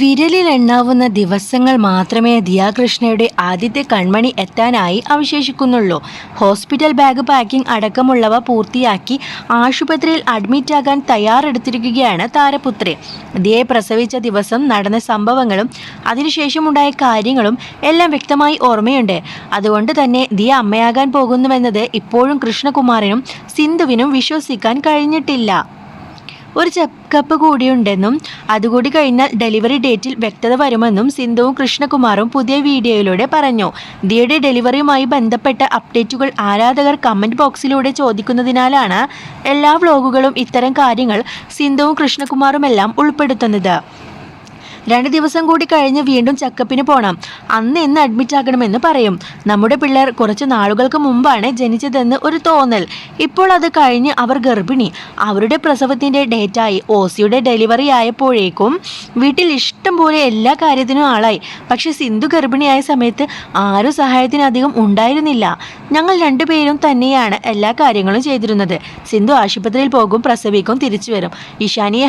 വിരലിൽ എണ്ണാവുന്ന ദിവസങ്ങൾ മാത്രമേ ദിയാകൃഷ്ണയുടെ ആദ്യത്തെ കൺമണി എത്താനായി അവശേഷിക്കുന്നുള്ളൂ. ഹോസ്പിറ്റൽ ബാഗ് പാക്കിംഗ് അടക്കമുള്ളവ പൂർത്തിയാക്കി ആശുപത്രിയിൽ അഡ്മിറ്റാകാൻ തയ്യാറെടുത്തിരിക്കുകയാണ് താരപുത്രി. ദിയെ പ്രസവിച്ച ദിവസം നടന്ന സംഭവങ്ങളും അതിനുശേഷമുണ്ടായ കാര്യങ്ങളും എല്ലാം വ്യക്തമായി ഓർമ്മയുണ്ട്. അതുകൊണ്ട് തന്നെ ദിയ അമ്മയാകാൻ പോകുന്നുവെന്നത് ഇപ്പോഴും കൃഷ്ണകുമാറിനും സിന്ധുവിനും വിശ്വസിക്കാൻ കഴിഞ്ഞിട്ടില്ല. ഒരു ചെക്കപ്പ് കൂടിയുണ്ടെന്നും അതുകൂടി കഴിഞ്ഞാൽ ഡെലിവറി ഡേറ്റിൽ വ്യക്തത വരുമെന്നും സിന്ധുവും കൃഷ്ണകുമാറും പുതിയ വീഡിയോയിലൂടെ പറഞ്ഞു. ദിയുടെ ഡെലിവറിയുമായി ബന്ധപ്പെട്ട അപ്ഡേറ്റുകൾ ആരാധകർ കമന്റ് ബോക്സിലൂടെ ചോദിക്കുന്നതിനാലാണ് എല്ലാ വ്ലോഗുകളും ഇത്തരം കാര്യങ്ങൾ സിന്ധുവും കൃഷ്ണകുമാറുമെല്ലാം ഉൾപ്പെടുത്തുന്നത്. രണ്ട് ദിവസം കൂടി കഴിഞ്ഞ് വീണ്ടും ചെക്കപ്പിന് പോകണം അന്ന് ഇന്ന് അഡ്മിറ്റ് ആക്കണമെന്ന് പറയും. നമ്മുടെ പിള്ളേർ കുറച്ച് നാളുകൾക്ക് മുമ്പാണ് ജനിച്ചതെന്ന് ഒരു തോന്നൽ. ഇപ്പോൾ അത് കഴിഞ്ഞ് അവർ ഗർഭിണി. അവരുടെ പ്രസവത്തിന്റെ ഡേറ്റായി ഓസിയുടെ ഡെലിവറി ആയപ്പോഴേക്കും വീട്ടിൽ ഇഷ്ടം പോലെ എല്ലാ കാര്യത്തിനും ആളായി. പക്ഷെ സിന്ധു ഗർഭിണിയായ സമയത്ത് ആരും സഹായത്തിനധികം ഉണ്ടായിരുന്നില്ല. ഞങ്ങൾ രണ്ടുപേരും തന്നെയാണ് എല്ലാ കാര്യങ്ങളും ചെയ്തിരുന്നത്. സിന്ധു ആശുപത്രിയിൽ പോകും പ്രസവിക്കും തിരിച്ചു വരും. ഇഷാനിയെ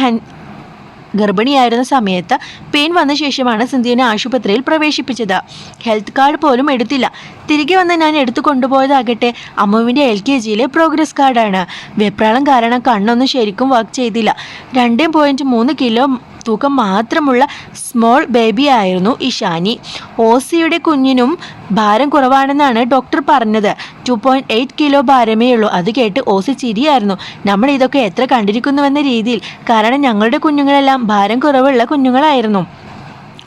ഗർഭിണിയായിരുന്ന സമയത്ത് പെയിൻ വന്ന ശേഷമാണ് സിന്ധുവിനെ ആശുപത്രിയിൽ പ്രവേശിപ്പിച്ചത്. ഹെൽത്ത് കാർഡ് പോലും എടുത്തില്ല. തിരികെ വന്ന് ഞാൻ എടുത്തു കൊണ്ടുപോയതാകട്ടെ അമ്മുവിന്റെ എൽ കെ ജിയിലെ പ്രോഗ്രസ് കാർഡാണ് വെപ്രാളം കാരണം കണ്ണൊന്നും ശരിക്കും വർക്ക് ചെയ്തില്ല. രണ്ടേ പോയിന്റ് മൂന്ന് കിലോ തൂക്കം മാത്രമുള്ള സ്മോൾ ബേബി ആയിരുന്നു ഇഷാനി ഓസിയുടെ കുഞ്ഞിനും ഭാരം കുറവാണെന്നാണ് ഡോക്ടർ പറഞ്ഞത്. ടു പോയിന്റ് എയ്റ്റ് കിലോ ഭാരമേ ഉള്ളൂ. അത് കേട്ട് ഓസി ചിരിയായിരുന്നു. നമ്മൾ ഇതൊക്കെ എത്ര കണ്ടിരിക്കുന്നുവെന്ന രീതിയിൽ. കാരണം ഞങ്ങളുടെ കുഞ്ഞുങ്ങളെല്ലാം ഭാരം കുറവുള്ള കുഞ്ഞുങ്ങളായിരുന്നു.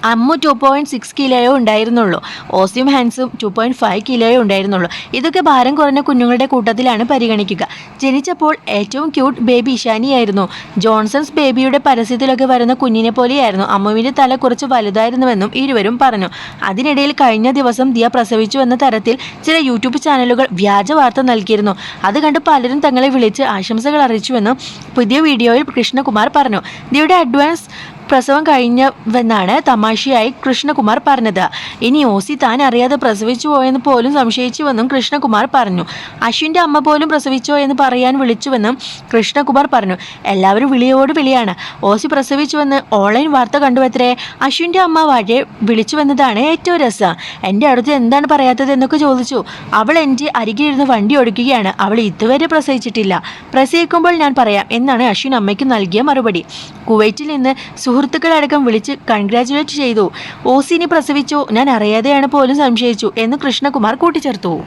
അമ്മു ടു പോയിന്റ് സിക്സ് കിലോയോ ഉണ്ടായിരുന്നുള്ളൂ. ഓസിയും ഹാൻസും ടു പോയിന്റ് ഫൈവ് കിലോയോ ഉണ്ടായിരുന്നുള്ളൂ. ഇതൊക്കെ ഭാരം കുറഞ്ഞ കുഞ്ഞുങ്ങളുടെ കൂട്ടത്തിലാണ് പരിഗണിക്കുക. ജനിച്ചപ്പോൾ ഏറ്റവും ക്യൂട്ട് ബേബി ഇഷാനിയായിരുന്നു. ജോൺസൺസ് ബേബിയുടെ പരസ്യത്തിലൊക്കെ വരുന്ന കുഞ്ഞിനെ പോലെയായിരുന്നു. അമ്മുവിന്റെ തല കുറച്ച് വലുതായിരുന്നുവെന്നും ഇരുവരും പറഞ്ഞു. അതിനിടയിൽ കഴിഞ്ഞ ദിവസം ദിയ പ്രസവിച്ചു എന്ന തരത്തിൽ ചില യൂട്യൂബ് ചാനലുകൾ വ്യാജ വാർത്ത നൽകിയിരുന്നു. അത് കണ്ട് പലരും തങ്ങളെ വിളിച്ച് ആശംസകൾ അറിയിച്ചുവെന്നും പുതിയ വീഡിയോയിൽ കൃഷ്ണകുമാർ പറഞ്ഞു. ദിയുടെ അഡ്വാൻസ് പ്രസവം കഴിഞ്ഞവെന്നാണ് തമാശയായി കൃഷ്ണകുമാർ പറഞ്ഞത്. ഇനി ഓസി താൻ അറിയാതെ പ്രസവിച്ചു പോയെന്ന് പോലും സംശയിച്ചുവെന്നും കൃഷ്ണകുമാർ പറഞ്ഞു. അശ്വിന്റെ അമ്മ പോലും പ്രസവിച്ചോ എന്ന് പറയാൻ വിളിച്ചുവെന്നും കൃഷ്ണകുമാർ പറഞ്ഞു. എല്ലാവരും വിളിയോട് വിളിയാണ്. ഓസി പ്രസവിച്ചുവെന്ന് ഓൺലൈൻ വാർത്ത കണ്ടുവത്രേ അശ്വിന്റെ അമ്മ വഴി വിളിച്ചുവെന്നതാണ് ഏറ്റവും രസം. എന്റെ അടുത്ത് എന്താണ് പറയാത്തത് എന്നൊക്കെ ചോദിച്ചു. അവൾ എന്റെ അരികിലിരുന്ന് വണ്ടി ഓടിക്കുകയാണ്. അവൾ ഇതുവരെ പ്രസവിച്ചിട്ടില്ല. പ്രസവിക്കുമ്പോൾ ഞാൻ പറയാം എന്നാണ് അശ്വിൻ അമ്മയ്ക്ക് നൽകിയ മറുപടി. കുവൈറ്റിൽ നിന്ന് സുഹൃത്തുക്കളടക്കം വിളിച്ച് കൺഗ്രാജുലേറ്റ് ചെയ്തു. ഓസിനി പ്രസവിച്ചു. ഞാൻ അറിയാതെയാണ് പോലും സംശയിച്ചു എന്ന് കൃഷ്ണകുമാർ കൂട്ടിച്ചേർത്തു.